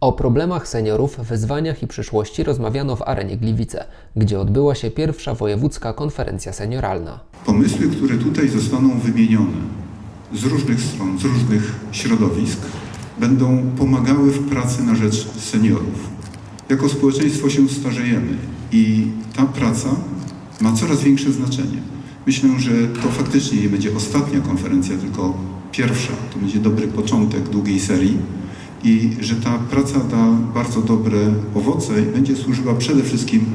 O problemach seniorów, wyzwaniach i przyszłości rozmawiano w Arenie Gliwice, gdzie odbyła się pierwsza wojewódzka konferencja senioralna. Pomysły, które tutaj zostaną wymienione z różnych stron, z różnych środowisk, będą pomagały w pracy na rzecz seniorów. Jako społeczeństwo się starzejemy i ta praca ma coraz większe znaczenie. Myślę, że to faktycznie nie będzie ostatnia konferencja, tylko pierwsza. To będzie dobry początek długiej serii i że ta praca da bardzo dobre owoce i będzie służyła przede wszystkim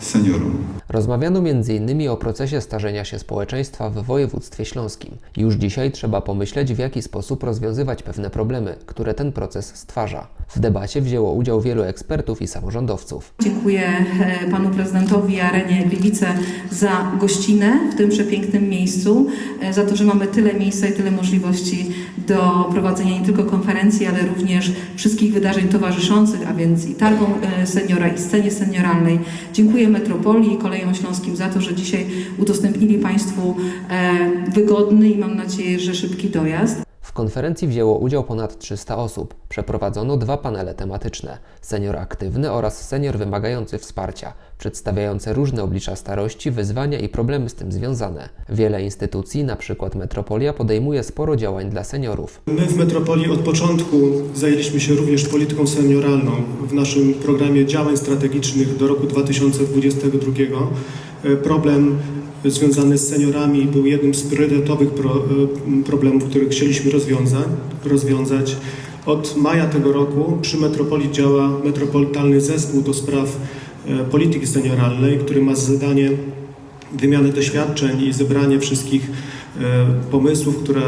seniorom. Rozmawiano m.in. o procesie starzenia się społeczeństwa w województwie śląskim. Już dzisiaj trzeba pomyśleć, w jaki sposób rozwiązywać pewne problemy, które ten proces stwarza. W debacie wzięło udział wielu ekspertów i samorządowców. Dziękuję e, panu prezydentowi Arenie Gliwice za gościnę w tym przepięknym miejscu, e, za to, że mamy tyle miejsca i tyle możliwości do prowadzenia nie tylko konferencji, ale również wszystkich wydarzeń towarzyszących, a więc i targom e, seniora, i scenie senioralnej. Dziękuję Metropolii i Kolejom Śląskim za to, że dzisiaj udostępnili Państwu wygodny i mam nadzieję, że szybki dojazd. W konferencji wzięło udział ponad 300 osób. Przeprowadzono dwa panele tematyczne: senior aktywny oraz senior wymagający wsparcia, przedstawiające różne oblicza starości, wyzwania i problemy z tym związane. Wiele instytucji, np. Metropolia, podejmuje sporo działań dla seniorów. My w Metropolii od początku zajęliśmy się również polityką senioralną w naszym programie działań strategicznych do roku 2022. E, Problem związany z seniorami był jednym z priorytetowych pro, e, problemów, które chcieliśmy rozwiązać, rozwiązać. Od maja tego roku przy Metropolii działa Metropolitalny Zespół do spraw e, polityki senioralnej, który ma za zadanie wymianę doświadczeń i zebranie wszystkich e, pomysłów, które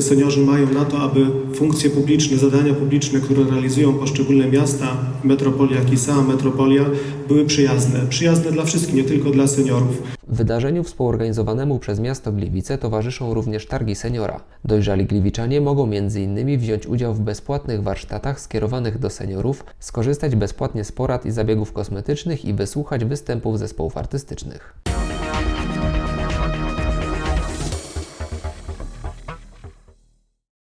seniorzy mają na to, aby funkcje publiczne, zadania publiczne, które realizują poszczególne miasta, metropolia, jak i sama metropolia, były przyjazne. Przyjazne dla wszystkich, nie tylko dla seniorów. Wydarzeniu współorganizowanemu przez miasto Gliwice towarzyszą również targi seniora. Dojrzali gliwiczanie mogą m.in. wziąć udział w bezpłatnych warsztatach skierowanych do seniorów, skorzystać bezpłatnie z porad i zabiegów kosmetycznych i wysłuchać występów zespołów artystycznych.